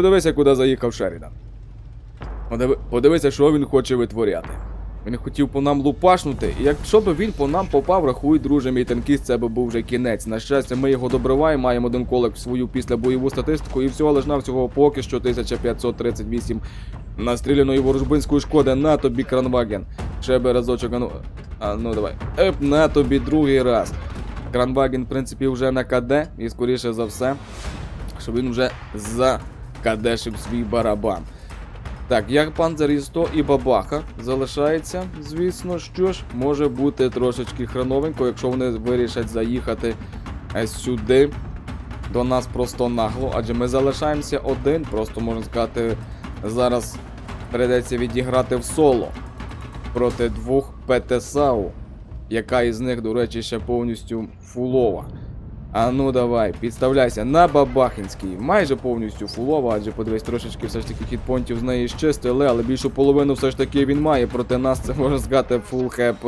Подивися, куди заїхав Шерідан. Подиви... Подивися, що він хоче витворяти. Він хотів по нам лупашнути, і якщо б він по нам попав, рахуй, друже, мій танкіст, це би був вже кінець. На щастя, ми його добриваємо, маємо один колик в свою післябойову статистику, і всього лиш навсього поки що 1538 настріляної ворожбинської шкоди. На тобі кранваген. Ще би разочок, а ну. А ну давай. Еп, на тобі другий раз. Кранваген, в принципі, вже на КД, і скоріше за все, що він вже закадешив свій барабан. Так, як панцер 100 і бабаха залишається, звісно, що ж, може бути трошечки хреновенько, якщо вони вирішать заїхати е, сюди до нас просто нагло, адже ми залишаємося один, просто можна сказати, зараз прийдеться відіграти в соло проти двох ПТСАУ, яка із них, до речі, ще повністю фулова. А ну давай, підставляйся на Бабахинський. Майже повністю фулова, адже подивись, трошечки все ж таки хітпонтів з неї щистили, але більшу половину все ж таки він має. Проти нас це можна сказати фул хп.